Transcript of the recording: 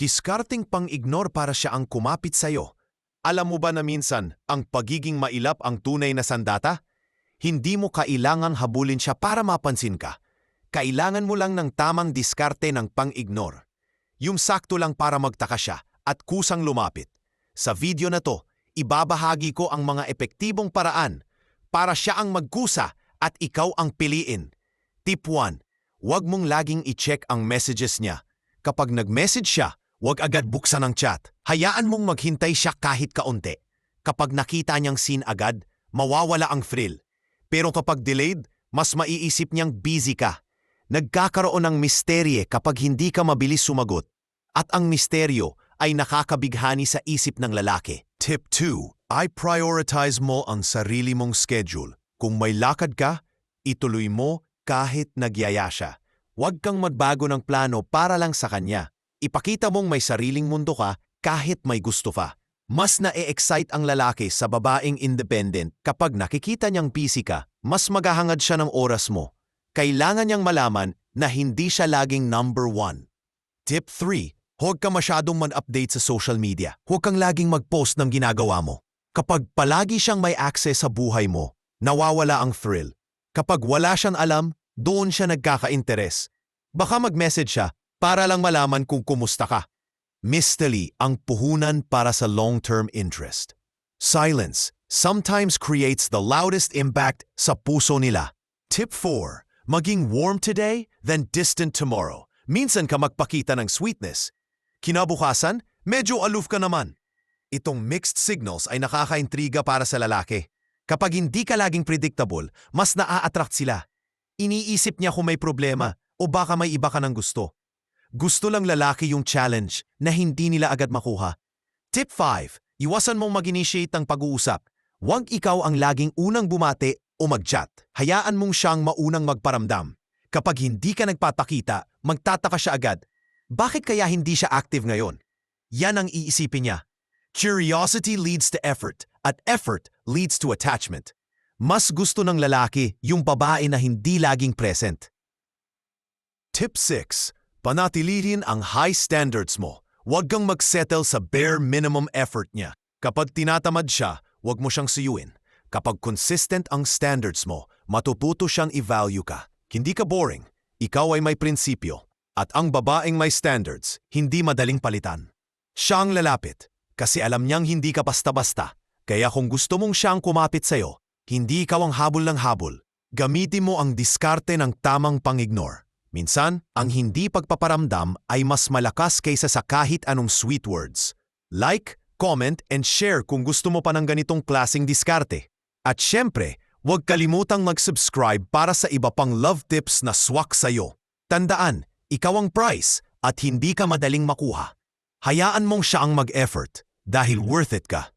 Diskarting pang-ignore para siya ang kumapit sa'yo. Alam mo ba na minsan, ang pagiging mailap ang tunay na sandata? Hindi mo kailangang habulin siya para mapansin ka. Kailangan mo lang ng tamang diskarte ng pang-ignore. Yung sakto lang para magtaka siya at kusang lumapit. Sa video na to, ibabahagi ko ang mga epektibong paraan para siya ang magkusa at ikaw ang piliin. Tip 1. Huwag mong laging i-check ang messages niya. Kapag nag-message siya, huwag agad buksan ang chat. Hayaan mong maghintay siya kahit kaunti. Kapag nakita niyang scene agad, mawawala ang thrill. Pero kapag delayed, mas maiisip niyang busy ka. Nagkakaroon ng misterye kapag hindi ka mabilis sumagot. At ang misteryo ay nakakabighani sa isip ng lalaki. Tip 2. I prioritize mo ang sarili mong schedule. Kung may lakad ka, ituloy mo kahit nagyaya siya. Huwag kang magbago ng plano para lang sa kanya. Ipakita mong may sariling mundo ka kahit may gusto pa. Mas na-excite ang lalaki sa babaeng independent kapag nakikita niyang busy ka, mas maghahangad siya ng oras mo. Kailangan niyang malaman na hindi siya laging number one. Tip 3. Huwag ka masyadong man-update sa social media. Huwag kang laging mag-post ng ginagawa mo. Kapag palagi siyang may access sa buhay mo, nawawala ang thrill. Kapag wala siyang alam, doon siya nagkaka-interes. Baka mag-message siya para lang malaman kung kumusta ka. Mistily ang puhunan para sa long-term interest. Silence sometimes creates the loudest impact sa puso nila. Tip 4. Maging warm today, then distant tomorrow. Minsan ka magpakita ng sweetness. Kinabukasan, medyo aloof ka naman. Itong mixed signals ay nakakaintriga para sa lalaki. Kapag hindi ka laging predictable, mas naa-attract sila. Iniisip niya kung may problema o baka may iba ka ng gusto. Gusto lang lalaki yung challenge na hindi nila agad makuha. Tip 5. Iwasan mong mag-initiate ng pag-uusap. Huwag ikaw ang laging unang bumate o mag-chat. Hayaan mong siyang maunang magparamdam. Kapag hindi ka nagpapakita, magtataka siya agad. Bakit kaya hindi siya active ngayon? Yan ang iisipin niya. Curiosity leads to effort, at effort leads to attachment. Mas gusto ng lalaki yung babae na hindi laging present. Tip 6. Panatilihin ang high standards mo. Huwag kang magsettle sa bare minimum effort niya. Kapag tinatamad siya, huwag mo siyang suyuin. Kapag consistent ang standards mo, matututo siyang i-value ka. Hindi ka boring. Ikaw ay may prinsipyo. At ang babaeng may standards, hindi madaling palitan. Siya ang lalapit, kasi alam niyang hindi ka basta-basta. Kaya kung gusto mong siyang kumapit sa'yo, hindi ikaw ang habol ng habol. Gamitin mo ang diskarte ng tamang pang-ignore. Minsan, ang hindi pagpaparamdam ay mas malakas kaysa sa kahit anong sweet words. Like, comment, and share kung gusto mo pa ng ganitong klasing diskarte. At syempre, huwag kalimutang mag-subscribe para sa iba pang love tips na swak sa'yo. Tandaan, ikaw ang prize at hindi ka madaling makuha. Hayaan mong siya ang mag-effort dahil worth it ka.